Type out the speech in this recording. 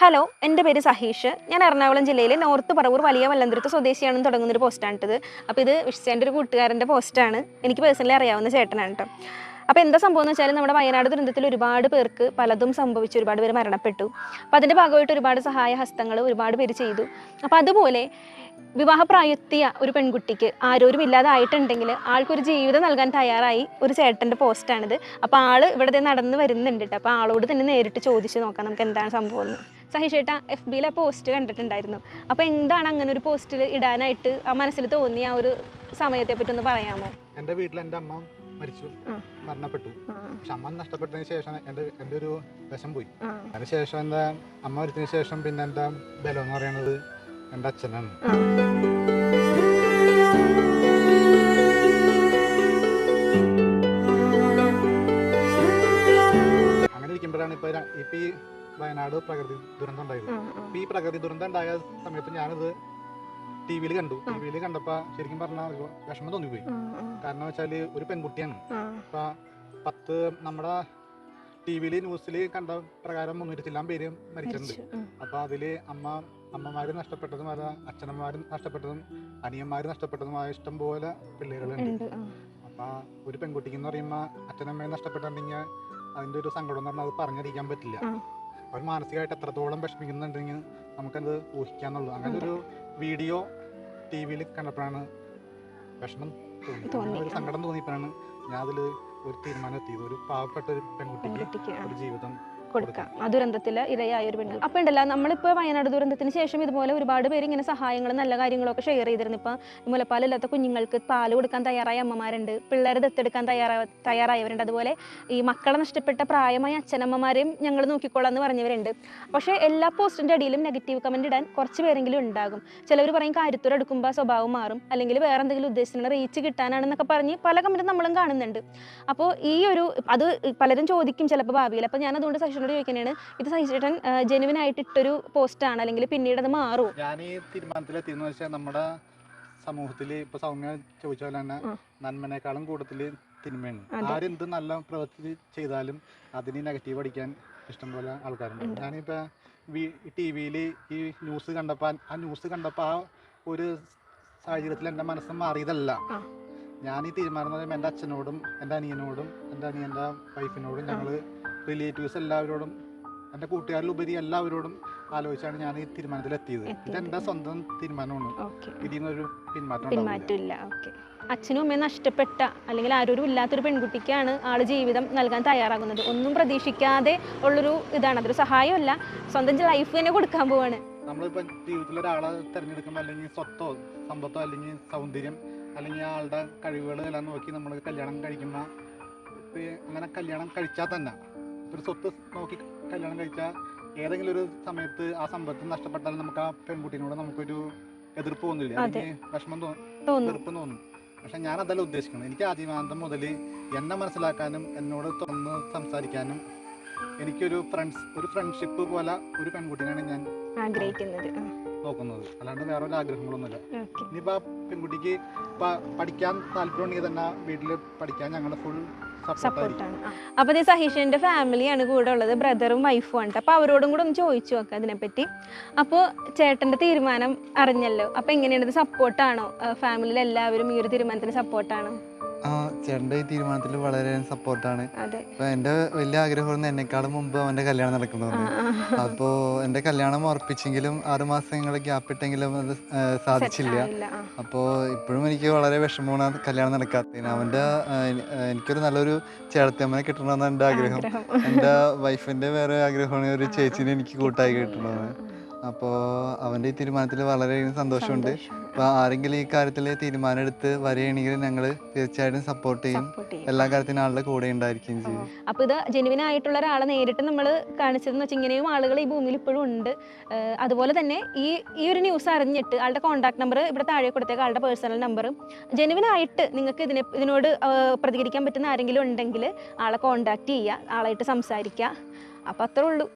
Hello എന്റെ പേര് സഹീഷ്. ഞാൻ എറണാകുളം ജില്ലയിലെ നോർത്ത് പറവൂർ വലിയ വല്ലന്തുരത്ത് സ്വദേശിയാണെന്ന് തുടങ്ങുന്ന ഒരു പോസ്റ്റാണിട്ടത് അപ്പോൾ ഇത് വിശ്വന്റെ ഒരു കൂട്ടുകാരന്റെ പോസ്റ്റാണ് എനിക്ക് പേഴ്സണലി അറിയാവുന്ന ചേട്ടനാണ് കേട്ടോ അപ്പോൾ എന്താ സംഭവം എന്ന് വെച്ചാൽ നമ്മുടെ വയനാട് ദുരന്തത്തിൽ ഒരുപാട് പേർക്ക് പലതും സംഭവിച്ചു. ഒരുപാട് പേര് മരണപ്പെട്ടു. അപ്പോൾ അതിന്റെ ഭാഗമായിട്ട് ഒരുപാട് സഹായ ഹസ്തങ്ങൾ ഒരുപാട് പേര് ചെയ്തു. അപ്പോൾ അതുപോലെ വിവാഹപ്രായത്തിയ ഒരു പെൺകുട്ടിക്ക് ആരോരും ഇല്ലാതായിട്ടുണ്ടെങ്കിൽ ആൾക്കൊരു ജീവിതം നൽകാൻ തയ്യാറായി ഒരു ചേട്ടന്റെ പോസ്റ്റാണിത് അപ്പോൾ ആൾ ഇവിടെ നടന്ന് വരുന്നുണ്ട് അപ്പോൾ ആളോട് തന്നെ നേരിട്ട് ചോദിച്ച് നോക്കാം. നമുക്ക് എന്താണ് സംഭവം എന്ന്. സഹിഷേട്ട എഫ് ബിയിലെ പോസ്റ്റ് കണ്ടിട്ടുണ്ടായിരുന്നു. അപ്പോൾ എന്താണ് അങ്ങനെ ഒരു പോസ്റ്റിൽ ഇടാനായിട്ട് ആ മനസ്സിൽ തോന്നിയ ആ ഒരു സമയത്തെ പറ്റി ഒന്ന് പറയാമോ? എന്റെ വീട്ടിൽ എന്റെ അമ്മ മരിച്ചു. മരണപ്പെട്ടു. പക്ഷെ അമ്മ നഷ്ടപ്പെട്ടതിന് ശേഷം എന്റെ എന്റെ ഒരു വിഷം പോയി. ആ, അതിന് ശേഷം എന്റെ അമ്മ മരിച്ചതിന് ശേഷം പിന്നെ എന്റെ ബലം എന്ന് പറയുന്നത് എന്റെ അച്ഛനാണ്. അങ്ങനെ ഇരിക്കുമ്പോഴാണ് ഇപ്പോൾ ഇപ്പൊ ഈ വയനാട് പ്രകൃതി ദുരന്തം ഉണ്ടായിരുന്നു. ആ. ഈ പ്രകൃതി ദുരന്തം ഉണ്ടായ സമയത്ത് ഞാനിത് ടി വിയിൽ കണ്ടു. ടി വിയിൽ കണ്ടപ്പോൾ ശരിക്കും പറഞ്ഞാൽ വിഷമം തോന്നിപ്പോയി. കാരണം വെച്ചാൽ ഒരു പെൺകുട്ടിയാണ്. അപ്പൊ പത്ത് നമ്മുടെ ടി വിയിൽ ന്യൂസിൽ കണ്ട പ്രകാരം മുന്നൂറ്റി ചില്ലാം പേര് മരിച്ചിട്ടുണ്ട്. അപ്പൊ അതിൽ അമ്മ അമ്മമാര് നഷ്ടപ്പെട്ടതും അല്ല അച്ഛനമ്മമാരും നഷ്ടപ്പെട്ടതും അനിയന്മാര് നഷ്ടപ്പെട്ടതുമായ ഇഷ്ടം പോലെ പിള്ളേരുകളുണ്ട്. അപ്പൊ ഒരു പെൺകുട്ടിക്ക് എന്ന് പറയുമ്പോ അച്ഛനമ്മയെ നഷ്ടപ്പെട്ടിട്ടുണ്ടെങ്കിൽ അതിന്റെ ഒരു സങ്കടം എന്ന് പറഞ്ഞാൽ അത് പറഞ്ഞറിയിക്കാൻ പറ്റില്ല. അവർ മാനസികമായിട്ട് എത്രത്തോളം വിഷമിക്കുന്നുണ്ടെങ്കിൽ നമുക്കത് ഊഹിക്കാന്നുള്ളൂ. അങ്ങനെ ഒരു വീഡിയോ ടി വിയിൽ കണ്ടപ്പോഴാണ് വിഷമം തോന്നി ഒരു. സങ്കടം തോന്നിയപ്പോഴാണ് ഞാൻ അതിൽ ഒരു തീരുമാനം എത്തിയത്. ഒരു പാവപ്പെട്ട ഒരു പെൺകുട്ടിക്ക് ഒരു ജീവിതം കൊടുക്കാം. ആ ദുരന്തത്തിൽ ഇരയായ ഒരു പെണ്ണ്. അപ്പൊ ഉണ്ടല്ലോ നമ്മളിപ്പോൾ വയനാട് ദുരന്തത്തിന് ശേഷം ഇതുപോലെ ഒരുപാട് പേര് ഇങ്ങനെ സഹായങ്ങളും നല്ല കാര്യങ്ങളൊക്കെ ഷെയർ ചെയ്തിരുന്നു. ഇപ്പം മുലപ്പാലില്ലാത്ത കുഞ്ഞുങ്ങൾക്ക് പാൽ കൊടുക്കാൻ തയ്യാറായ അമ്മമാരുണ്ട് പിള്ളേരെ ദത്തെടുക്കാൻ തയ്യാറാ തയ്യാറായവരുണ്ട്. അതുപോലെ ഈ മക്കളെ നഷ്ടപ്പെട്ട പ്രായമായ അച്ഛനമ്മമാരെയും ഞങ്ങൾ നോക്കിക്കോളാം എന്ന് പറഞ്ഞവരുണ്ട്. പക്ഷേ എല്ലാ പോസ്റ്റിന്റെ അടിയിലും നെഗറ്റീവ് കമന്റ് ഇടാൻ കുറച്ച് പേരെങ്കിലും ഉണ്ടാകും. ചിലവർ പറയും കാര്യത്തോടെ എടുക്കുമ്പോൾ സ്വഭാവം മാറും. അല്ലെങ്കിൽ വേറെ എന്തെങ്കിലും ഉദ്ദേശത്തിനുള്ള റീച്ച് കിട്ടാനാണെന്നൊക്കെ പറഞ്ഞ് പല കമന്റും നമ്മളും കാണുന്നുണ്ട്. അപ്പോൾ ഈ ഒരു അത് പലരും ചോദിക്കും ചിലപ്പോൾ ഭാവിയിൽ. അപ്പോൾ ഞാൻ അതുകൊണ്ട് സഹിഷ്ണോട് ചോദിക്കുന്നതാണ്. ഇത് സഹിച്ചേട്ടൻ ജെനുവിൻ ആയിട്ട് ഇട്ടൊരു ആണ്. അല്ലെങ്കിൽ പിന്നീട് അത് മാറും. ഞാൻ ഈ തീരുമാനത്തിലെത്തിയെന്ന് വെച്ചാൽ നമ്മുടെ സമൂഹത്തിൽ ഇപ്പൊ സൗമ്യ ചോദിച്ച പോലെ തന്നെ. നന്മനേക്കാളും കൂടുതൽ തിന്മയാണ്. ആരെന്ത് നല്ല പ്രവൃത്തി ചെയ്താലും അതിന് നെഗറ്റീവ് അടിക്കാൻ ഇഷ്ടംപോലെ ആൾക്കാരുണ്ട്. ഞാനിപ്പോ ടി വിയിൽ ഈ ന്യൂസ് കണ്ടപ്പോൾ ആ ന്യൂസ് കണ്ടപ്പോൾ ആ ഒരു സാഹചര്യത്തിൽ എന്റെ മനസ്സ് മാറിയതല്ല. ഞാൻ ഈ തീരുമാനം എന്ന് പറയുമ്പോൾ എന്റെ അച്ഛനോടും എന്റെ അനിയനോടും എന്റെ അനിയന്റെ വൈഫിനോടും. ഞങ്ങൾ റിലേറ്റീവ്സ് എല്ലാവരോടും എന്റെ കൂട്ടുകാരിലുപരി എല്ലാവരോടും ആലോചിച്ചാണ് ഞാൻ ഈ എത്തിയത്. ഇതെന്റെ സ്വന്തം തീരുമാനമാണ്. ഇതിനൊരു ഇതിൽ നിന്നൊരു പിന്മാറ്റം പിന്മാറ്റമില്ല അച്ഛനും അമ്മയും നഷ്ടപ്പെട്ട അല്ലെങ്കിൽ ആരോരും ഇല്ലാത്തൊരു പെൺകുട്ടിക്കാണ് ആൾ ജീവിതം നൽകാൻ തയ്യാറാകുന്നത്. ഒന്നും പ്രതീക്ഷിക്കാതെ ഉള്ളൊരു ഇതാണ്. അതൊരു സഹായമല്ല. സ്വന്തം ലൈഫ് തന്നെ കൊടുക്കാൻ പോവാണ്. നമ്മളിപ്പോൾ ജീവിതത്തിൽ ഒരാളെ തിരഞ്ഞെടുക്കുമ്പോൾ അല്ലെങ്കിൽ സ്വത്തോ സമ്പത്തോ അല്ലെങ്കിൽ സൗന്ദര്യം അല്ലെങ്കിൽ ആളുടെ കഴിവുകൾ എല്ലാം നോക്കി നമ്മൾ കല്യാണം കഴിക്കുന്ന അങ്ങനെ കല്യാണം കഴിച്ചാൽ തന്നെ ഒരു സ്വത്ത് നോക്കി കല്യാണം കഴിച്ചാൽ ഏതെങ്കിലും ഒരു സമയത്ത് ആ സമ്പത്ത് നഷ്ടപ്പെട്ടാൽ നമുക്ക് ആ പെൺകുട്ടീനോട് നമുക്കൊരു എതിർപ്പ് തോന്നില്ല. അല്ലെങ്കിൽ വിഷമം തോന്നും. എതിർപ്പ് തോന്നും. പക്ഷെ ഞാൻ അതല്ല ഉദ്ദേശിക്കുന്നത്. എനിക്ക് ആദ്യമാന്തം മുതൽ എന്നെ മനസ്സിലാക്കാനും എന്നോട് തുറന്ന് സംസാരിക്കാനും എനിക്കൊരു ഫ്രണ്ട്സ് ഒരു ഫ്രണ്ട്ഷിപ്പ് പോലെ ഒരു പെൺകുട്ടീനെയാണ് ഞാൻ ആഗ്രഹിക്കുന്നത്. നോക്കുന്നത്. അല്ലാണ്ട് വേറെ ഒരു ആഗ്രഹങ്ങളൊന്നുമില്ല ഇനിയിപ്പോ ഇനിയിപ്പോൾ ആ പെൺകുട്ടിക്ക് പഠിക്കാൻ പഠിക്കാൻ താല്പര്യമുണ്ടെങ്കിൽ തന്നെ വീട്ടിൽ പഠിക്കാൻ ഞങ്ങളുടെ ഫുൾ സപ്പോർട്ടാണ്. അപ്പോൾ ഇത് സഹീഷിന്റെ ഫാമിലിയാണ് കൂടെ ഉള്ളത് ബ്രദറും വൈഫും ആണ്. അപ്പോൾ അവരോടും കൂടെ ഒന്ന് ചോദിച്ചു നോക്കാം അതിനെപ്പറ്റി. അപ്പോൾ ചേട്ടന്റെ തീരുമാനം അറിഞ്ഞല്ലോ. അപ്പോൾ എങ്ങനെയാണ് ഇത് സപ്പോർട്ടാണോ ഫാമിലിയിൽ എല്ലാവരും ഈ ഒരു തീരുമാനത്തിന് സപ്പോർട്ടാണോ ആ ചേട്ടന്റെ ഈ തീരുമാനത്തിൽ വളരെ സപ്പോർട്ടാണ്. എന്റെ വലിയ ആഗ്രഹമായിരുന്നു എന്നെക്കാളും മുമ്പ് അവന്റെ കല്യാണം നടക്കുന്നത് അപ്പോ എന്റെ കല്യാണം ഉറപ്പിച്ചെങ്കിലും ആറ് മാസങ്ങൾ ഗ്യാപ്പ് ഇട്ടെങ്കിലും അത് സാധിച്ചില്ല. അപ്പോ ഇപ്പോഴും എനിക്ക് വളരെ വിഷമമാണ് കല്യാണം നടക്കാത്തതിന്. ആ, എനിക്കൊരു നല്ലൊരു ചേട്ടത്തിയമ്മനെ കിട്ടണമെന്നാണ് എന്റെ ആഗ്രഹം. എന്റെ എന്റെ വൈഫിന്റെ വേറെ ആഗ്രഹമാണ് ഒരു ചേച്ചീനെ എനിക്ക് കൂട്ടായി കിട്ടണമെന്ന് അപ്പോൾ അവന്റെ ഈ തീരുമാനത്തിൽ വളരെയധികം സന്തോഷമുണ്ട്. അപ്പൊ അപ്പോൾ ആരെങ്കിലും ഈ കാര്യത്തിൽ തീരുമാനം എടുത്ത് വരികയാണെങ്കിൽ ഞങ്ങൾ തീർച്ചയായിട്ടും സപ്പോർട്ട് ചെയ്യും. എല്ലാ കാര്യത്തിനും ആളുടെ കൂടെ ഉണ്ടായിരിക്കും ചെയ്യും. അപ്പോൾ ഇത് ജെനുവിൻ ആയിട്ടുള്ള ഒരാളെ നേരിട്ട് നമ്മൾ കാണിച്ചതെന്ന് വെച്ചാൽ ഇങ്ങനെയും ആളുകൾ ഈ ഭൂമിയിൽ ഇപ്പോഴും ഉണ്ട്. അതുപോലെ തന്നെ ഈ ഈ ഒരു ന്യൂസ് അറിഞ്ഞിട്ട് ആളുടെ കോൺടാക്ട് നമ്പർ ഇവിടെ താഴെ കൊടുത്തേക്ക് ആളുടെ പേഴ്സണൽ നമ്പറും ജെനുവിനായിട്ട് നിങ്ങൾക്ക് ഇതിനെ ഇതിനോട് പ്രതികരിക്കാൻ പറ്റുന്ന ആരെങ്കിലും ഉണ്ടെങ്കിൽ ആളെ കോൺടാക്ട് ചെയ്യുക ആളായിട്ട് സംസാരിക്കുക. അപ്പോൾ അത്രേ ഉള്ളൂ.